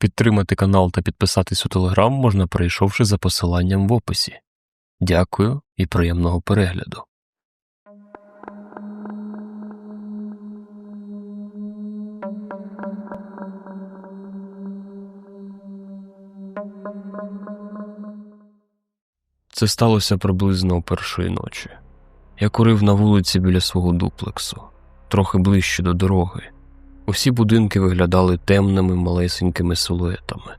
Підтримати канал та підписатись у телеграм можна, перейшовши за посиланням в описі. Дякую і приємного перегляду. Це сталося приблизно першої ночі. Я курив на вулиці біля свого дуплексу, трохи ближче до дороги. Усі будинки виглядали темними малесенькими силуетами.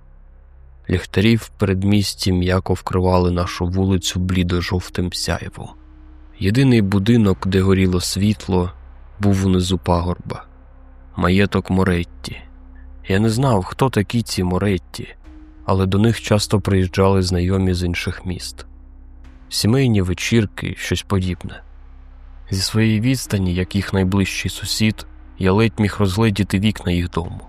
Ліхтарі в передмісті м'яко вкривали нашу вулицю блідо-жовтим сяйвом. Єдиний будинок, де горіло світло, був унизу пагорба маєток Моретті. Я не знав, хто такі ці Моретті, але до них часто приїжджали знайомі з інших міст, сімейні вечірки, щось подібне. Зі своєї відстані, як їх найближчий сусід, я ледь міг розгледіти вікна їх дому,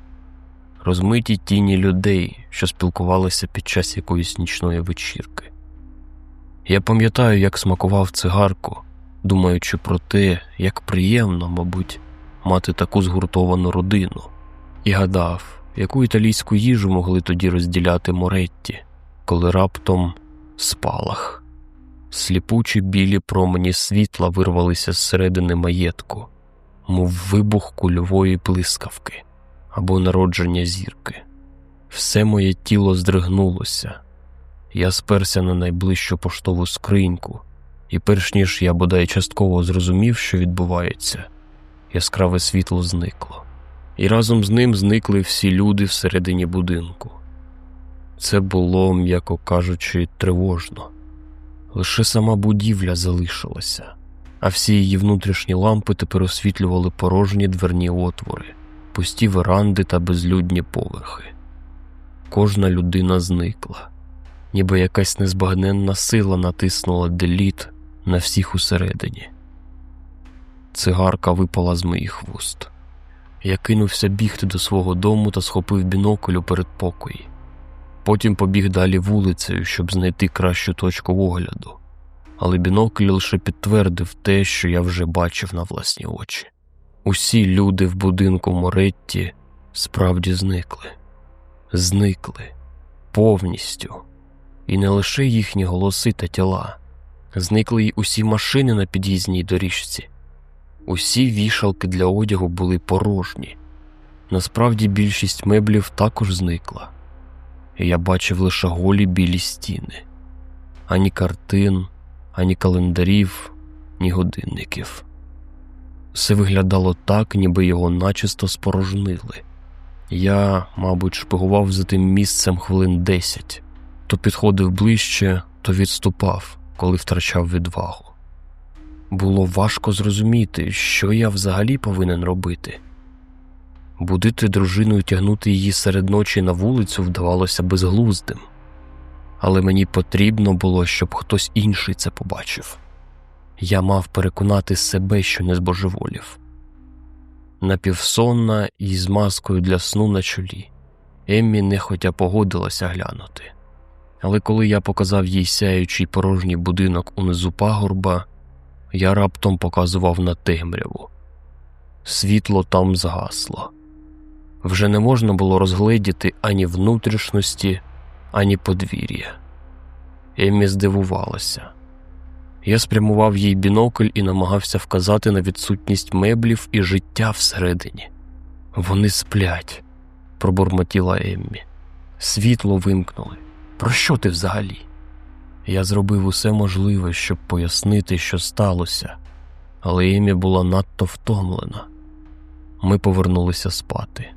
розмиті тіні людей, що спілкувалися під час якоїсь нічної вечірки. Я пам'ятаю, як смакував цигарку, думаючи про те, як приємно, мабуть, мати таку згуртовану родину, і гадав, яку італійську їжу могли тоді розділяти Моретті, коли раптом спалах. Сліпучі білі промені світла вирвалися зсередини маєтку, мов вибух кульової блискавки або народження зірки. Все моє тіло здригнулося. Я сперся на найближчу поштову скриньку, і, перш ніж я бодай частково зрозумів, що відбувається, яскраве світло зникло, і разом з ним зникли всі люди всередині будинку. Це було, м'яко кажучи, тривожно. Лише сама будівля залишилася, а всі її внутрішні лампи тепер освітлювали порожні дверні отвори, пусті веранди та безлюдні поверхи. Кожна людина зникла, ніби якась незбагненна сила натиснула деліт на всіх усередині. Цигарка випала з моїх вуст. Я кинувся бігти до свого дому та схопив бінокль у передпокої. Потім побіг далі вулицею, щоб знайти кращу точку огляду, але бінокль лише підтвердив те, що я вже бачив на власні очі. Усі люди в будинку Моретті справді зникли, зникли повністю, і не лише їхні голоси та тіла, зникли й усі машини на під'їзній доріжці. Усі вішалки для одягу були порожні. Насправді більшість меблів також зникла. Я бачив лише голі білі стіни, ані картин, ані календарів, ні годинників. Все виглядало так, ніби його начисто спорожнили. Я, мабуть, шпигував за тим місцем хвилин десять, то підходив ближче, то відступав, коли втрачав відвагу. Було важко зрозуміти, що я взагалі повинен робити. Будити дружину і тягнути її серед ночі на вулицю вдавалося безглуздим, але мені потрібно було, щоб хтось інший це побачив. Я мав переконати себе, що не збожеволів. Напівсонна і з маскою для сну на чолі. Еммі нехотя погодилася глянути. Але коли я показав їй сяючий порожній будинок унизу пагорба, я раптом показував на темряву. Світло там згасло. Вже не можна було розгледіти ані внутрішності, ані подвір'я. Еммі здивувалася. Я спрямував їй бінокль і намагався вказати на відсутність меблів і життя всередині. Вони сплять, пробурмотіла Еммі. Світло вимкнули. Про що ти взагалі? Я зробив усе можливе, щоб пояснити, що сталося, але Еммі була надто втомлена. Ми повернулися спати.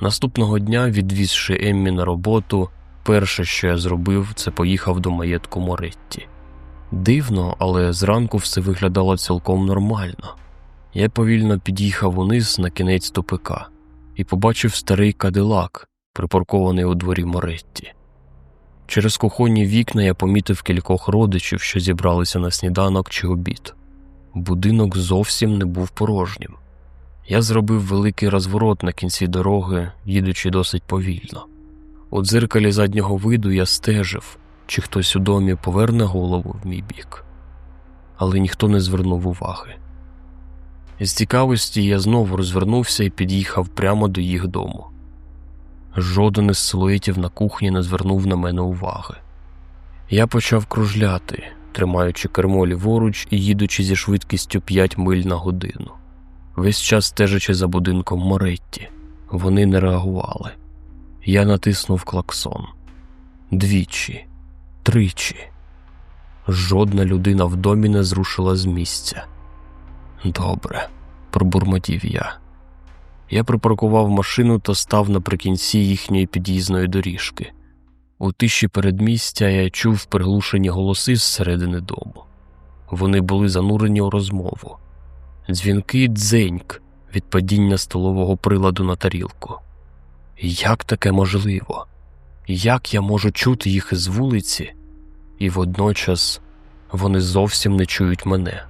Наступного дня, відвізши Еммі на роботу, перше, що я зробив, це поїхав до маєтку Моретті. Дивно, але зранку все виглядало цілком нормально. Я повільно під'їхав униз на кінець тупика і побачив старий кадилак, припаркований у дворі Моретті. Через кухонні вікна я помітив кількох родичів, що зібралися на сніданок чи обід. Будинок зовсім не був порожнім. Я зробив великий розворот на кінці дороги, їдучи досить повільно. У дзеркалі заднього виду я стежив, чи хтось у домі поверне голову в мій бік, але ніхто не звернув уваги. З цікавості я знову розвернувся і під'їхав прямо до їх дому. Жоден із силуетів на кухні не звернув на мене уваги. Я почав кружляти, тримаючи кермо ліворуч і їдучи зі швидкістю 5 миль на годину. Весь час стежачи за будинком Моретті, вони не реагували. Я натиснув клаксон двічі, тричі. Жодна людина в домі не зрушила з місця. Добре, пробурмотів я. Я припаркував машину та став наприкінці їхньої під'їзної доріжки. У тиші передмістя я чув приглушені голоси зсередини дому. Вони були занурені у розмову. Дзвінки дзеньк від падіння столового приладу на тарілку. Як таке можливо? Як я можу чути їх із вулиці, і водночас вони зовсім не чують мене?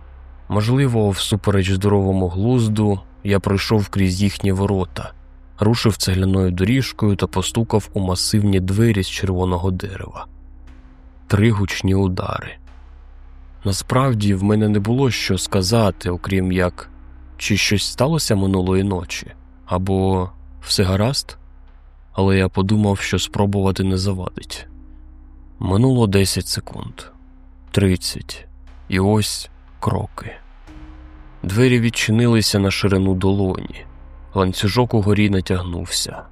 Можливо, всупереч здоровому глузду я пройшов крізь їхні ворота, рушив цегляною доріжкою та постукав у масивні двері з червоного дерева. Три гучні удари. Насправді в мене не було що сказати, окрім як чи щось сталося минулої ночі, або все гаразд, але я подумав, що спробувати не завадить. Минуло 10 секунд, 30, і ось кроки. Двері відчинилися на ширину долоні, ланцюжок угорі натягнувся.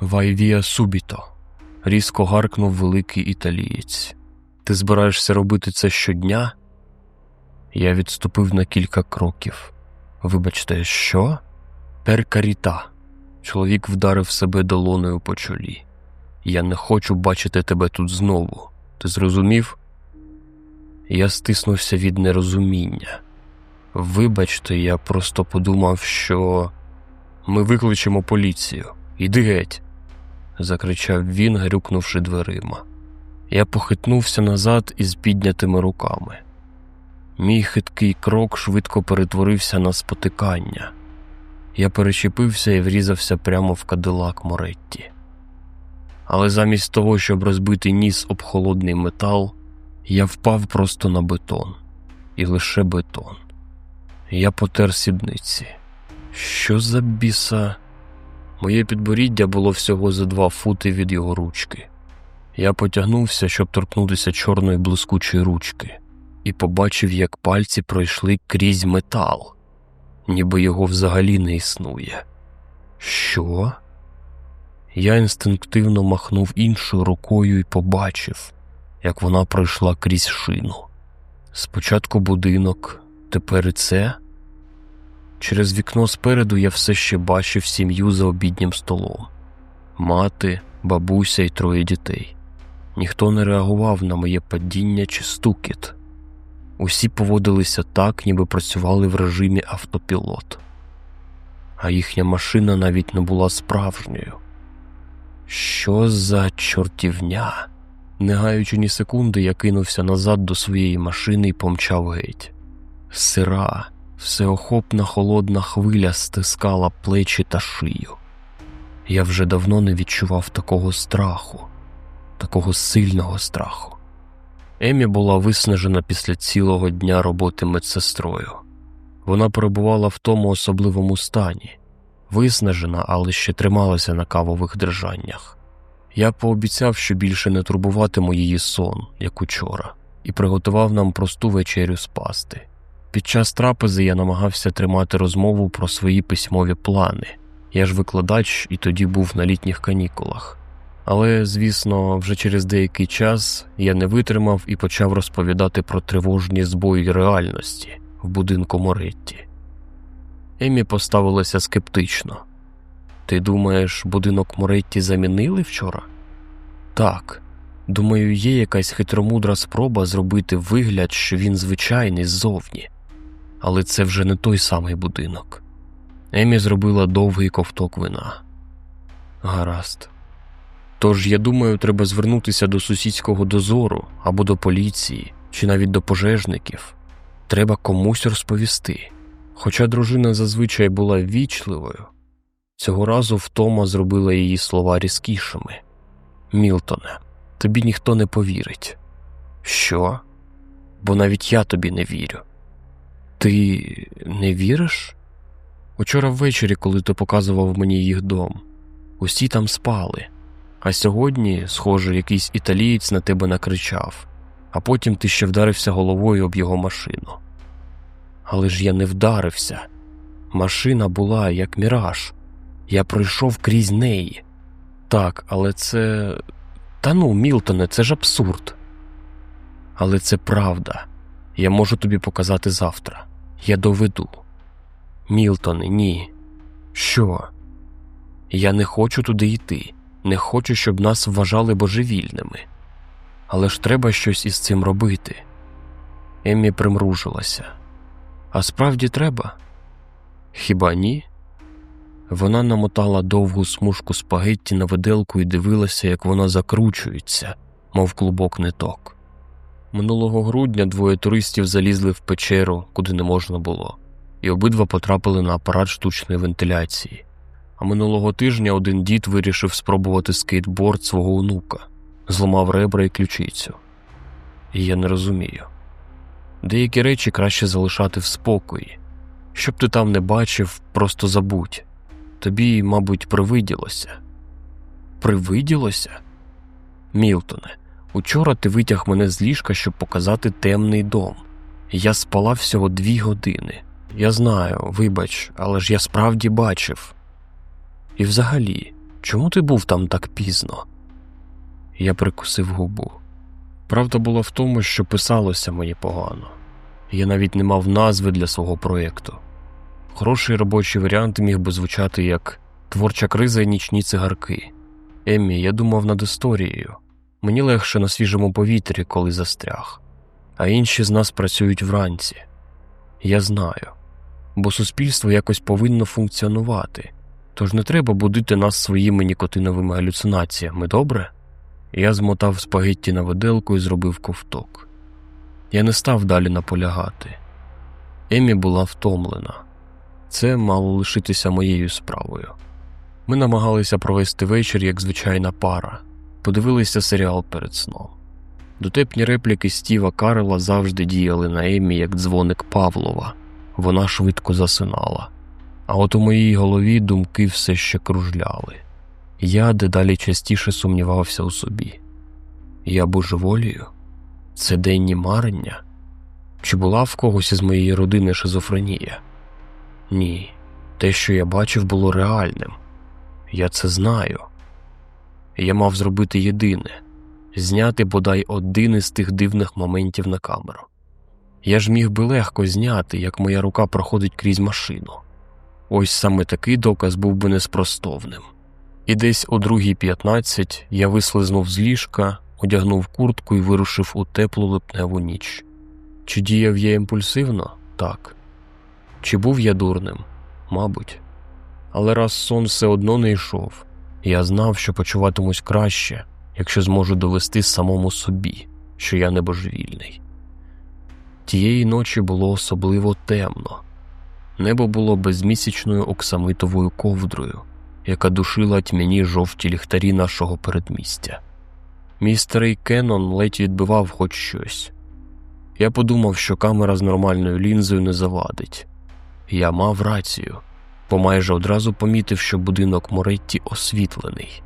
Вайвія субіто, різко гаркнув великий італієць. Ти збираєшся робити це щодня? Я відступив на кілька кроків. Вибачте, що? Перкаріта. Чоловік вдарив себе долоною по чолі. Я не хочу бачити тебе тут знову. Ти зрозумів? Я стиснувся від нерозуміння. Вибачте, я просто подумав, що ми викличемо поліцію. Іди геть, закричав він, грюкнувши дверима. Я похитнувся назад із піднятими руками. Мій хиткий крок швидко перетворився на спотикання. Я перечепився і врізався прямо в кадилак Моретті. Але замість того, щоб розбити ніс об холодний метал, я впав просто на бетон, і лише бетон. Я потер сідниці. Що за біса? Моє підборіддя було всього за два фути від його ручки. Я потягнувся, щоб торкнутися чорної блискучої ручки, і побачив, як пальці пройшли крізь метал, ніби його взагалі не існує. Що? Я інстинктивно махнув іншою рукою і побачив, як вона пройшла крізь шину. Спочатку будинок, тепер і це. Через вікно спереду я все ще бачив сім'ю за обіднім столом мати, бабуся і троє дітей. Ніхто не реагував на моє падіння чи стукіт. Усі поводилися так, ніби працювали в режимі автопілот, а їхня машина навіть не була справжньою. Що за чортівня? Не гаючи ні секунди, я кинувся назад до своєї машини і помчав геть. Сира, всеохопна холодна хвиля стискала плечі та шию. Я вже давно не відчував такого страху, такого сильного страху. Емі була виснажена після цілого дня роботи медсестрою. Вона перебувала в тому особливому стані, виснажена, але ще трималася на кавових держаннях. Я пообіцяв, що більше не турбуватиму її сон, як учора, і приготував нам просту вечерю з пасти. Під час трапези я намагався тримати розмову про свої письмові плани. Я ж викладач і тоді був на літніх канікулах. Але, звісно, вже через деякий час я не витримав і почав розповідати про тривожні збої реальності в будинку Моретті. Емі поставилася скептично. Ти думаєш, будинок Моретті замінили вчора? Так. Думаю, є якась хитромудра спроба зробити вигляд, що він звичайний ззовні, але це вже не той самий будинок. Емі зробила довгий ковток вина. Гаразд. Тож, я думаю, треба звернутися до сусідського дозору або до поліції, чи навіть до пожежників. Треба комусь розповісти. Хоча дружина зазвичай була вічливою, цього разу втома зробила її слова різкішими. Мілтоне, тобі ніхто не повірить. Що? Бо навіть я тобі не вірю. Ти не віриш? Учора ввечері, коли ти показував мені їх дом, Усі там спали. А сьогодні, схоже, якийсь італієць на тебе накричав, а потім ти ще вдарився головою об його машину. Але ж я не вдарився. Машина була як міраж. Я пройшов крізь неї. Так, але це. Та ну, Мілтоне, це ж абсурд. Але це правда. Я можу тобі показати завтра. Я доведу. Мілтоне, ні. Що? Я не хочу туди йти, не хочу, щоб нас вважали божевільними. Але ж треба щось із цим робити. Еммі примружилася. А справді треба? Хіба ні? Вона намотала довгу смужку спагетті на виделку і дивилася, як вона закручується, мов клубок ниток. Минулого грудня двоє туристів залізли в печеру, куди не можна було, і обидва потрапили на апарат штучної вентиляції. А минулого тижня один дід вирішив спробувати скейтборд свого онука, зламав ребра і ключицю. І я не розумію. Деякі речі краще залишати в спокої. Щоб ти там не бачив, просто забудь. Тобі, мабуть, привиділося. Привиділося? Мілтоне, учора ти витяг мене з ліжка, щоб показати темний дом. Я спала всього дві години. Я знаю, вибач, але ж я справді бачив. І взагалі, чому ти був там так пізно? Я прикусив губу. Правда була в тому, що писалося мені погано. Я навіть не мав назви для свого проєкту. Хороший робочий варіант міг би звучати як творча криза і нічні цигарки. Еммі, я думав над історією. Мені легше на свіжому повітрі, коли застряг, а інші з нас працюють вранці. Я знаю, бо суспільство якось повинно функціонувати, тож не треба будити нас своїми нікотиновими галюцинаціями, добре? Я змотав спагетті на виделку і зробив ковток. Я не став далі наполягати. Емі була втомлена. Це мало лишитися моєю справою. Ми намагалися провести вечір як звичайна пара, подивилися серіал перед сном. Дотепні репліки Стіва Карела завжди діяли на Емі як дзвоник Павлова, вона швидко засинала. А от у моїй голові думки все ще кружляли. Я дедалі частіше сумнівався у собі. Я божеволію? Це денні марення? Чи була в когось із моєї родини шизофренія? Ні, те, що я бачив, було реальним. Я це знаю. Я мав зробити єдине зняти бодай один із тих дивних моментів на камеру. Я ж міг би легко зняти, як моя рука проходить крізь машину. Ось саме такий доказ був би неспростовним. І десь о 2.15 я вислизнув з ліжка, одягнув куртку і вирушив у теплу липневу ніч. Чи діяв я імпульсивно? Так. Чи був я дурним? Мабуть. Але раз сон все одно не йшов, я знав, що почуватимусь краще, якщо зможу довести самому собі, що я не божевільний. Тієї ночі було особливо темно. Небо було безмісячною оксамитовою ковдрою, яка душила тьмяні жовті ліхтарі нашого передмістя. Мій старий Кеннон ледь відбивав хоч щось. Я подумав, що камера з нормальною лінзою не завадить. Я мав рацію, бо майже одразу помітив, що будинок Моретті освітлений.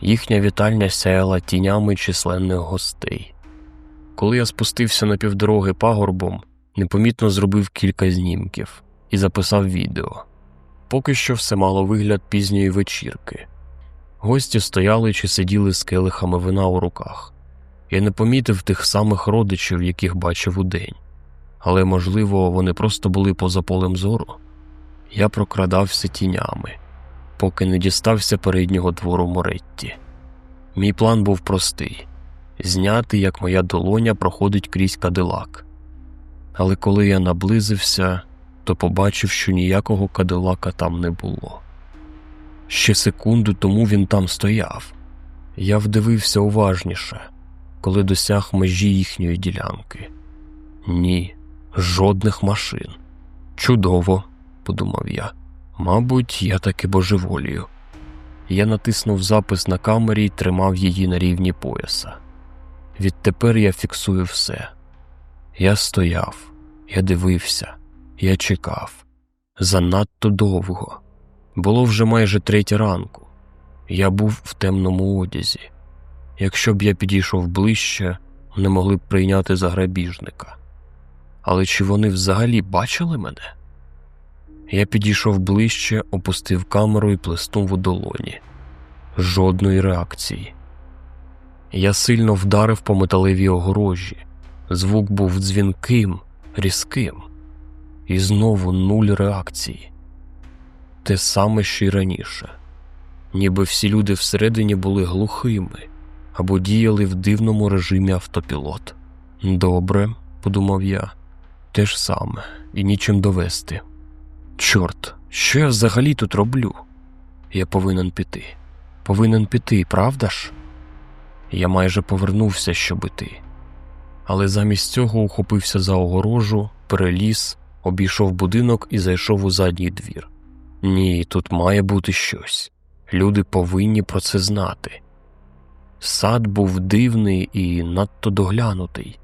Їхня вітальня сяяла тінями численних гостей. Коли я спустився на півдороги пагорбом, непомітно зробив кілька знімків і записав відео. Поки що все мало вигляд пізньої вечірки. Гості стояли чи сиділи з келихами вина у руках. Я не помітив тих самих родичів, яких бачив удень, але, можливо, вони просто були поза полем зору. Я прокрадався тінями, поки не дістався переднього двору Моретті. Мій план був простий зняти, як моя долоня проходить крізь кадилак. Але коли я наблизився, то побачив, що ніякого кадилака там не було. Ще секунду тому він там стояв. Я вдивився уважніше, коли досяг межі їхньої ділянки. Ні, жодних машин. Чудово, подумав я. Мабуть, я таки божеволію. Я натиснув запис на камері і тримав її на рівні пояса. Відтепер я фіксую все. Я стояв, я дивився, я чекав занадто довго. Було вже майже третя ранку, Я був в темному одязі. Якщо б я підійшов ближче, вони могли б прийняти за грабіжника. Але чи вони взагалі бачили мене? Я підійшов ближче, опустив камеру і плеснув у долоні. Жодної реакції. Я сильно вдарив по металевій огорожі. Звук був дзвінким, різким, і знову нуль реакції. Те саме, що й раніше, ніби всі люди всередині були глухими або діяли в дивному режимі автопілот. Добре, подумав я, те ж саме, і нічим довести. Чорт, що я взагалі тут роблю? Я повинен піти. Повинен піти, правда ж? Я майже повернувся, щоб іти. Але замість цього ухопився за огорожу, переліз, обійшов будинок і зайшов у задній двір. Ні, тут має бути щось. Люди повинні про це знати. Сад був дивний і надто доглянутий,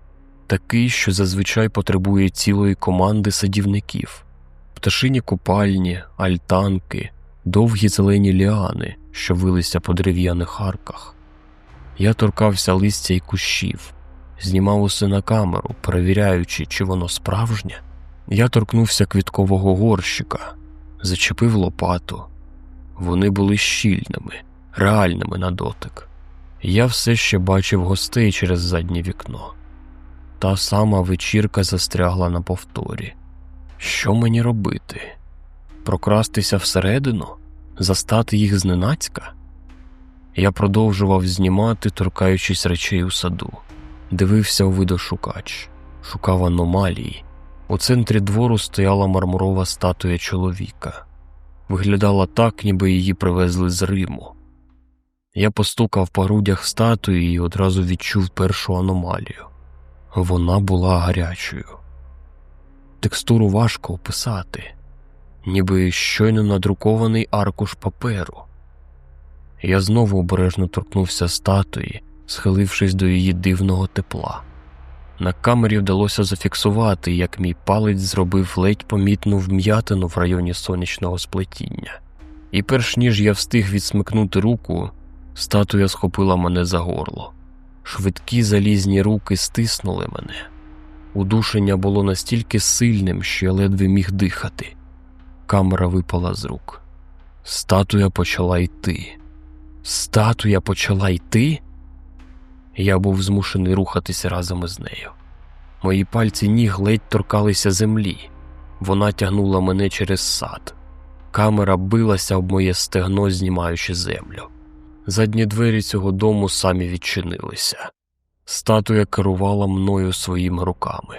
такий, що зазвичай потребує цілої команди садівників, пташині купальні, альтанки, довгі зелені ліани, що вилися по дерев'яних арках. Я торкався листя і кущів, знімав усе на камеру, перевіряючи, чи воно справжнє. Я торкнувся квіткового горщика, зачепив лопату. Вони були щільними, реальними на дотик. Я все ще бачив гостей через заднє вікно. Та сама вечірка застрягла на повторі. Що мені робити? Прокрастися всередину, застати їх зненацька? Я продовжував знімати, торкаючись речей у саду, дивився у видошукач, шукав аномалії. У центрі двору стояла мармурова статуя чоловіка. Виглядала так, ніби її привезли з Риму. Я постукав по грудях статуї і одразу відчув першу аномалію. Вона була гарячою. Текстуру важко описати, ніби щойно надрукований аркуш паперу. Я знову обережно торкнувся статуї, схилившись до її дивного тепла. На камері вдалося зафіксувати, як мій палець зробив ледь помітну вм'ятину в районі сонячного сплетіння, і перш ніж я встиг відсмикнути руку, статуя схопила мене за горло. Швидкі залізні руки стиснули мене. Удушення було настільки сильним, що я ледве міг дихати. Камера випала з рук. Статуя почала йти. Статуя почала йти. Я був змушений рухатися разом із нею. Мої пальці ніг ледь торкалися землі. Вона тягнула мене через сад. Камера билася об моє стегно, знімаючи землю. Задні двері цього дому самі відчинилися. Статуя керувала мною своїми руками.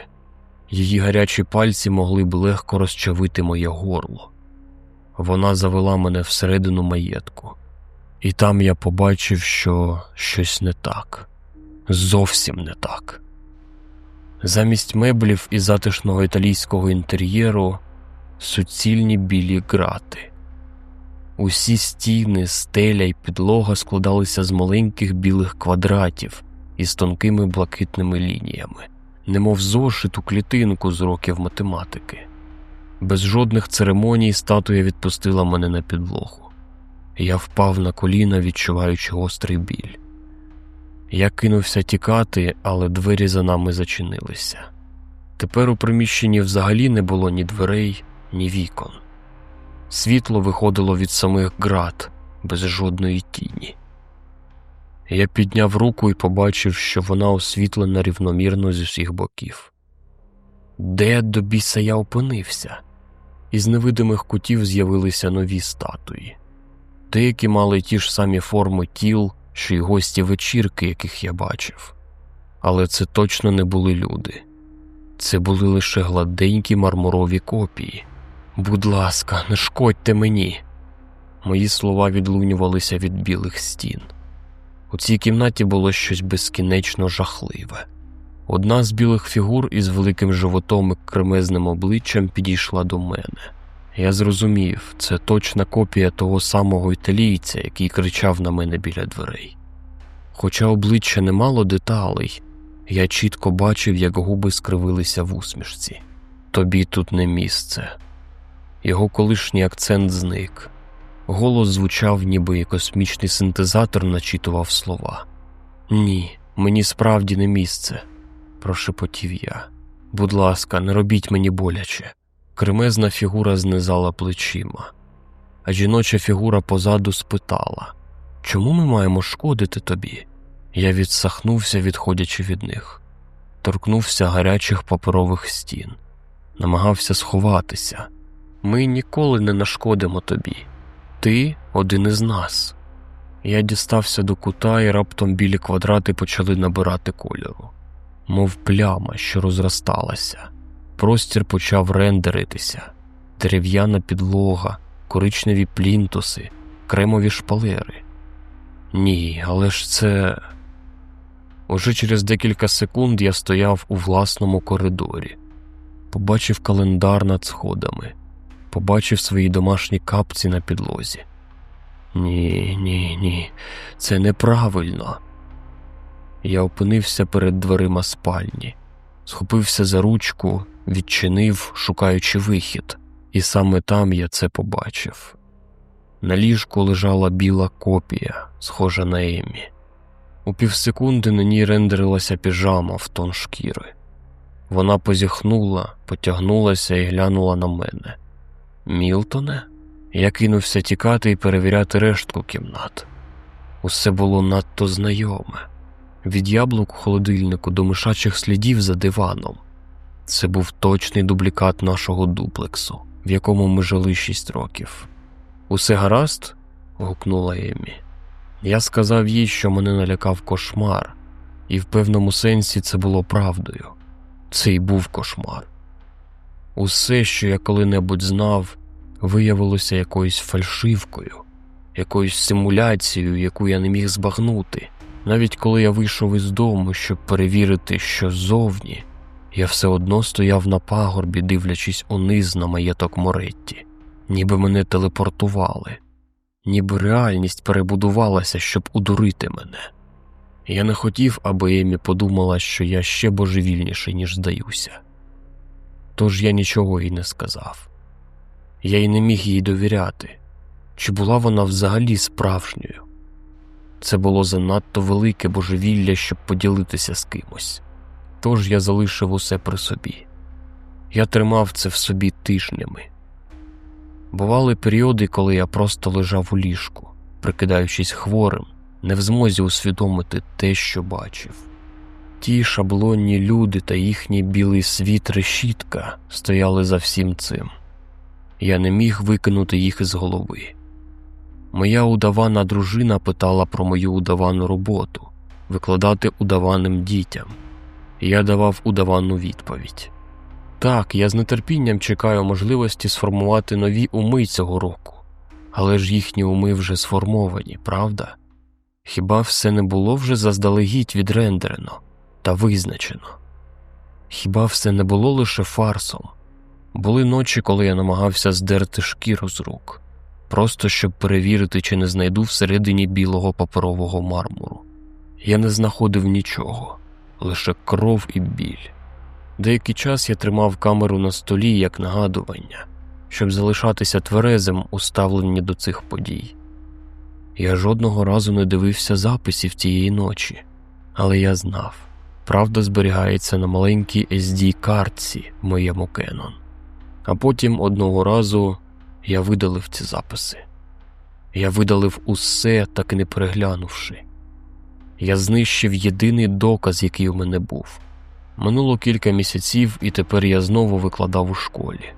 Її гарячі пальці могли б легко розчавити моє горло. Вона завела мене всередину маєтку, і там я побачив, що щось не так, зовсім не так. Замість меблів і затишного італійського інтер'єру суцільні білі грати. Усі стіни, стеля й підлога складалися з маленьких білих квадратів із тонкими блакитними лініями, немов зошиту клітинку з років математики. Без жодних церемоній статуя відпустила мене на підлогу. Я впав на коліна, відчуваючи гострий біль. Я кинувся тікати, але двері за нами зачинилися. Тепер у приміщенні взагалі не було ні дверей, ні вікон. Світло виходило від самих град без жодної тіні. Я підняв руку і побачив, що вона освітлена рівномірно з усіх боків. Де до біса я опинився? Із невидимих кутів з'явилися нові статуї. Деякі мали ті ж самі форми тіл, що й гості вечірки, яких я бачив. Але це точно не були люди. Це були лише гладенькі мармурові копії. Будь ласка, не шкодьте мені. Мої слова відлунювалися від білих стін. У цій кімнаті було щось безкінечно жахливе. Одна з білих фігур із великим животом і кремезним обличчям підійшла до мене. Я зрозумів, це точна копія того самого італійця, який кричав на мене біля дверей. Хоча обличчя не мало деталей, я чітко бачив, як губи скривилися в усмішці. Тобі тут не місце. Його колишній акцент зник. Голос звучав, ніби космічний синтезатор начитував слова. Ні, мені справді не місце, прошепотів я. Будь ласка, не робіть мені боляче. Кремезна фігура знизала плечима, а жіноча фігура позаду спитала Чому ми маємо шкодити тобі? Я відсахнувся, відходячи від них, торкнувся гарячих паперових стін, намагався сховатися. Ми ніколи не нашкодимо тобі. Ти один із нас. Я дістався до кута, і раптом білі квадрати почали набирати кольору, мов пляма, що розросталася. Простір почав рендеритися, дерев'яна підлога, коричневі плінтуси, кремові шпалери. Ні, але ж це. Уже через декілька секунд я стояв у власному коридорі, побачив календар над сходами, побачив свої домашні капці на підлозі. Ні, ні, ні, це неправильно. Я опинився перед дверима спальні, схопився за ручку, відчинив, шукаючи вихід, і саме там я це побачив. На ліжку лежала біла копія, схожа на Емі. У півсекунди на ній рендерилася піжама в тон шкіри. Вона позіхнула, потягнулася і глянула на мене. Мілтоне? Я кинувся тікати і перевіряти рештку кімнат. Усе було надто знайоме від яблук у холодильнику до мишачих слідів за диваном. Це був точний дублікат нашого дуплексу, в якому ми жили шість років. Усе гаразд? гукнула Емі. Я сказав їй, що мене налякав кошмар, і в певному сенсі це було правдою. Це й був кошмар. Усе, що я коли-небудь знав, виявилося якоюсь фальшивкою, якоюсь симуляцією, яку я не міг збагнути. Навіть коли я вийшов із дому, щоб перевірити, що ззовні, я все одно стояв на пагорбі, дивлячись униз на маєток Моретті, ніби мене телепортували, ніби реальність перебудувалася, щоб удурити мене. Я не хотів, аби Емі подумала, що я ще божевільніший, ніж здаюся. Тож я нічого їй не сказав. Я й не міг їй довіряти, чи була вона взагалі справжньою. Це було занадто велике божевілля, щоб поділитися з кимось. Тож я залишив усе при собі. Я тримав це в собі тижнями. Бували періоди, коли я просто лежав у ліжку, прикидаючись хворим, не в змозі усвідомити те, що бачив. Ті шаблонні люди та їхній білий світ решітка стояли за всім цим. Я не міг викинути їх із голови. Моя удавана дружина питала про мою удавану роботу викладати удаваним дітям. Я давав удавану відповідь. Так, я з нетерпінням чекаю можливості сформувати нові уми цього року, але ж їхні уми вже сформовані, правда? Хіба все не було вже заздалегідь відрендерено та визначено? Хіба все не було лише фарсом? Були ночі, коли я намагався здерти шкіру з рук, просто щоб перевірити, чи не знайду всередині білого паперового мармуру. Я не знаходив нічого, лише кров і біль. Деякий час я тримав камеру на столі як нагадування, щоб залишатися тверезим у ставленні до цих подій. Я жодного разу не дивився записів тієї ночі, але я знав, правда зберігається на маленькій sd картці в моєму Canon. А потім одного разу я видалив ці записи. Я видалив усе, так і не переглянувши. Я знищив єдиний доказ, який у мене був. Минуло кілька місяців, і тепер я знову викладав у школі.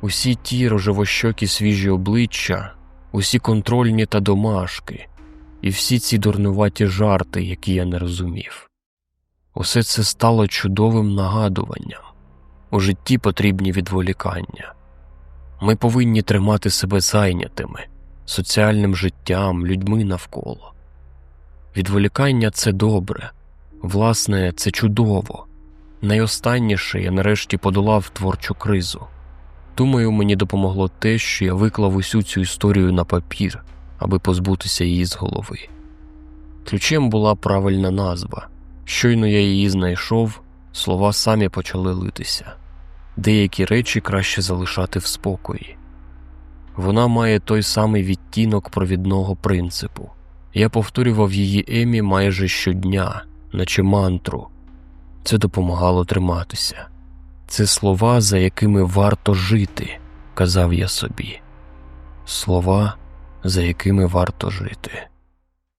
Усі ті рожевощокі свіжі обличчя, усі контрольні та домашки, і всі ці дурнуваті жарти, які я не розумів. Усе це стало чудовим нагадуванням. У житті потрібні відволікання. Ми повинні тримати себе зайнятими, соціальним життям, людьми навколо. Відволікання це добре, власне, це чудово. Найостанніше я нарешті подолав творчу кризу. Думаю, мені допомогло те, що я виклав усю цю історію на папір, аби позбутися її з голови. Ключем була правильна назва. Щойно я її знайшов, слова самі почали литися. Деякі речі краще залишати в спокої. Вона має той самий відтінок провідного принципу. Я повторював її Емі майже щодня, наче мантру. Це допомагало триматися. Це слова, за якими варто жити, казав я собі. Слова, за якими варто жити.